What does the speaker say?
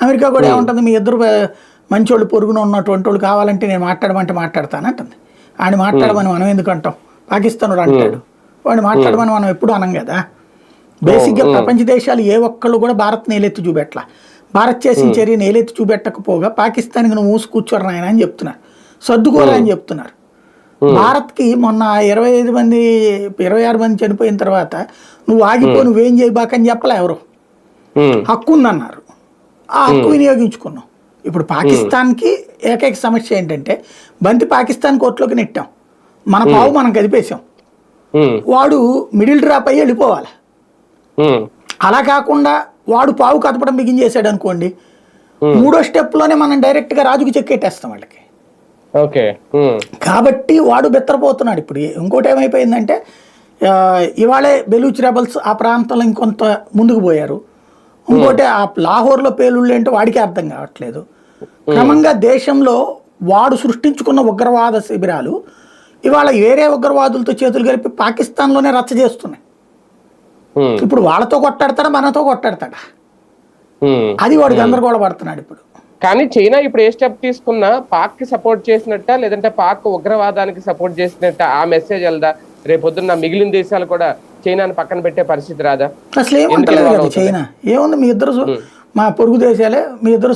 America కూడా ఏముంటుంది? మీ ఇద్దరు మంచోళ్ళు పొరుగున ఉన్నటువంటి వాళ్ళు కావాలంటే నేను మాట్లాడమంటే మాట్లాడతానంటుంది ఆయన మాట్లాడమని మనం ఎందుకు అంటాం? పాకిస్తాన్ వాడు అంటాడు. వాడిని మాట్లాడమని మనం ఎప్పుడు అనం కదా? బేసిక్గా ప్రపంచ దేశాలు ఏ ఒక్కళ్ళు కూడా భారత్ నేలెత్తి చూపెట్ల భారత్ చేసిన చర్య నేలెత్తి చూపెట్టకపోగా పాకిస్తాన్కి నువ్వు మూసి కూర్చోరు నాయన అని చెప్తున్నారు. సర్దుకోరా అని చెప్తున్నారు. భారత్కి మొన్న ఇరవై ఐదు మంది ఇరవై ఆరు మంది చనిపోయిన తర్వాత నువ్వు ఆగిపో నువ్వేం చేయబాకని చెప్పలే ఎవరు? హక్కు ఉందన్నారు. ఆ హక్కు వినియోగించుకున్నాం ఇప్పుడు పాకిస్తాన్కి ఏకైక సమస్య ఏంటంటే బంతి పాకిస్తాన్ కోర్టులోకి నెట్టాం. మన పావు మనం కదిపేశాం. వాడు మిడిల్ డ్రాప్ అయ్యి వెళ్ళిపోవాలి. అలా కాకుండా వాడు పావు కదపడం బిగించేశాడు అనుకోండి మూడో స్టెప్లోనే మనం డైరెక్ట్గా రాజుకి చెక్కెట్టేస్తాం వాళ్ళకి. ఓకే. కాబట్టి వాడు బెత్తరపోతున్నాడు. ఇప్పుడు ఇంకోటి ఏమైపోయిందంటే ఇవాళే బెలూచ్ రెబల్స్ ఆ ప్రాంతంలో ఇంకొంత ముందుకు పోయారు. ఇంకోటి ఆ లాహోర్లో పేలుళ్ళు ఏంటో వాడికి అర్థం కావట్లేదు. క్రమంగా దేశంలో వాడు సృష్టించుకున్న ఉగ్రవాద శిబిరాలు ఇవాళ వేరే ఉగ్రవాదులతో చేతులు కలిపి పాకిస్తాన్లోనే రచ్చ చేస్తున్నాయి. ఇప్పుడు వాళ్ళతో కొట్టాడతాడా మనతో కొట్టాడతాడా. అది వాడు గందరగోళ పడుతున్నాడు ఇప్పుడు. కానీ చైనా ఇప్పుడు ఏ స్టెప్ తీసుకున్నా పాక్కి సపోర్ట్ చేసినట్ట లేదంటే పాక్ ఉగ్రవాదానికి సపోర్ట్ చేసినట్ట ఆ మెసేజ్ వెళ్దా? రేపొద్దున్న మిగిలిన దేశాలు కూడా చైనాని పక్కన పెట్టే పరిస్థితి రాదా? అసలు ఏమంటలేదు చైనా? ఏముంది మీ ఇద్దరు మా పొరుగు దేశాలే మీ ఇద్దరు